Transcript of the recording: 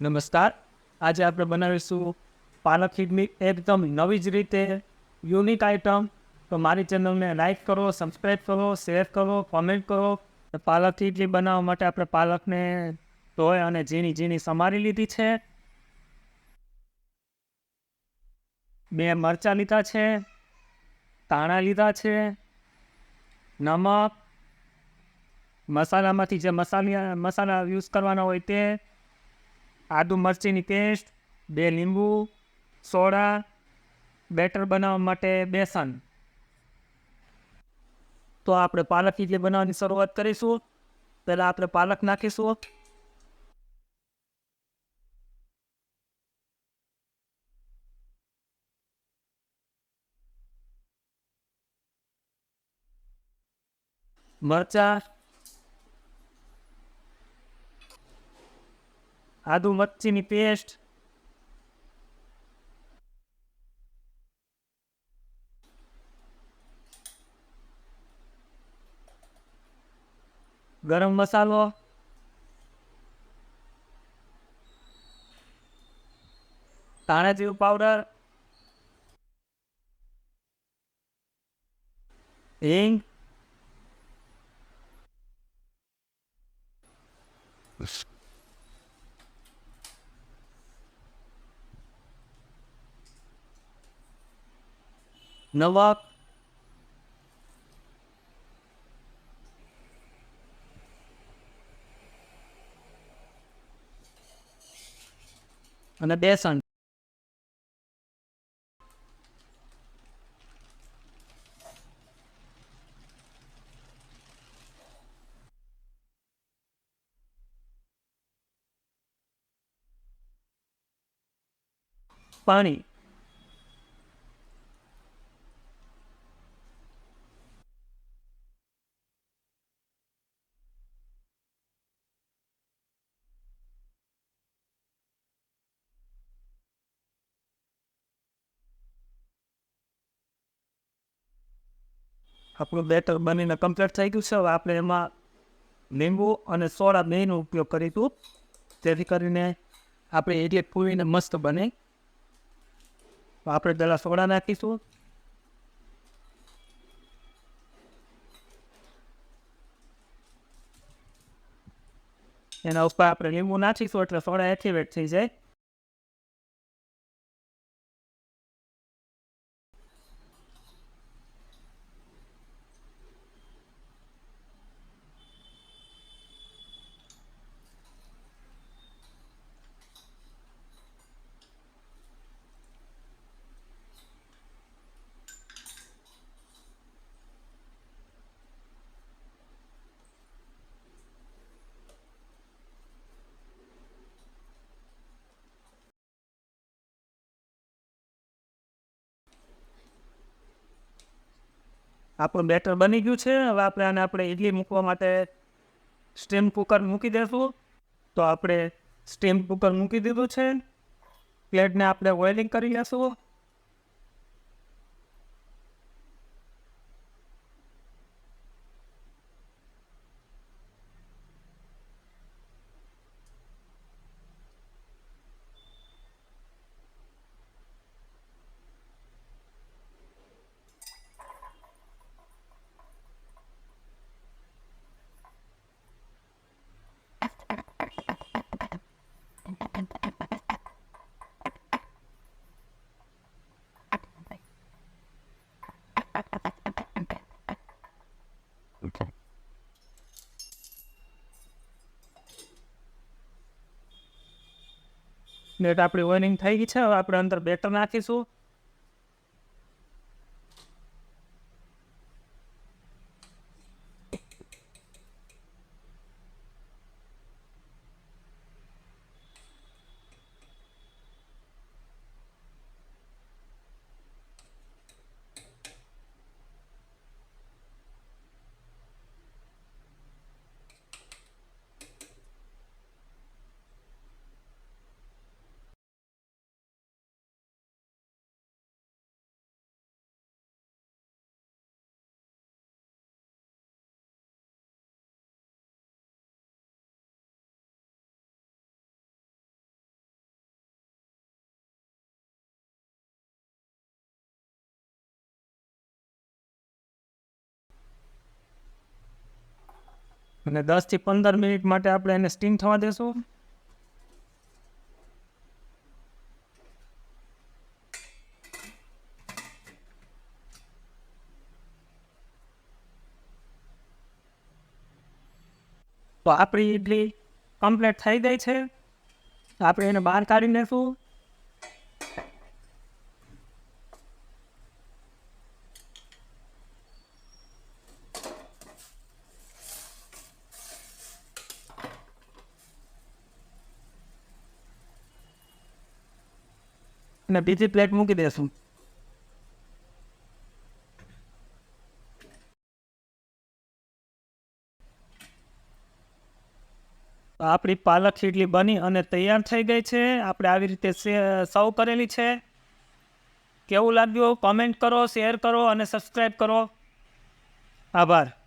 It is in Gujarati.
નમસ્કાર. આજે આપણે બનાવીશું પાલક ખીડની એકદમ નવી જ રીતે યુનિક આઇટમ તો મારી ચેનલને લાઇક કરો સબસ્ક્રાઈબ કરો શેર કરો કોમેન્ટ કરો. પાલક ખીડલી બનાવવા માટે આપણે પાલકને ધોઈ અને ઝીણી ઝીણી સમારી લીધી છે. બે મરચાં લીધા છે તાણા લીધા છે, નમક. મસાલામાંથી જે મસાલા મસાલા યુઝ કરવાના હોય તે આદુ મરચીની પેસ્ટ, બે લીંબુ, સોડા, બેટર બનાવવા માટે બેસન. તો આપણે પાલક ઇડલી બનાવવાની શરૂઆત કરીશું. પહેલાં આપણે પાલક નાખીશું. મરચાં આદુ મરચીની પેસ્ટ ગરમ મસાલો. ધાણા પાવડર હિંગ. નમક અને બેસન પાણી। આપણું બેટર બનીને કમ્પ્લીટ થઈ ગયું છે. હવે આપણે એમાં લીંબુ અને સોડા બેનો ઉપયોગ કરીશું. જેથી કરીને આપણે એરિયટ પૂરીને મસ્ત બને. આપણે પહેલાં સોડા નાખીશું. એના ઉપર આપણે લીંબુ નાખીશું એટલે સોડા એક્ટિવેટ થઈ જાય. આપણું બેટર બની ગયું છે. હવે આપણે આને આપણે ઇડલી મૂકવા માટે સ્ટીમ કુકર મૂકી દઈશું તો આપણે સ્ટીમ કુકર મૂકી દીધું છે. પ્લેટને આપણે ઓઇલિંગ કરી લેશું. પ્લેટ આપણી ઓઇલિંગ થઈ ગઈ છે. હવે આપણે અંદર બેટર નાખીશું. અને દસથી પંદર મિનિટ માટે આપણે એને સ્ટીમ થવા દેશું. તો આપણી ઇડલી કમ્પ્લીટ થઈ ગઈ છે. આપણે એને બહાર કાઢી લેશું અને બીજી પ્લેટ મૂકી દેશું. આપણી પાલક ખીડલી બની અને તૈયાર થઈ ગઈ છે. આપણે આવી રીતે સર્વ કરેલી છે. કેવું લાગ્યું? કોમેન્ટ કરો શેર કરો અને સબસ્ક્રાઈબ કરો. આભાર.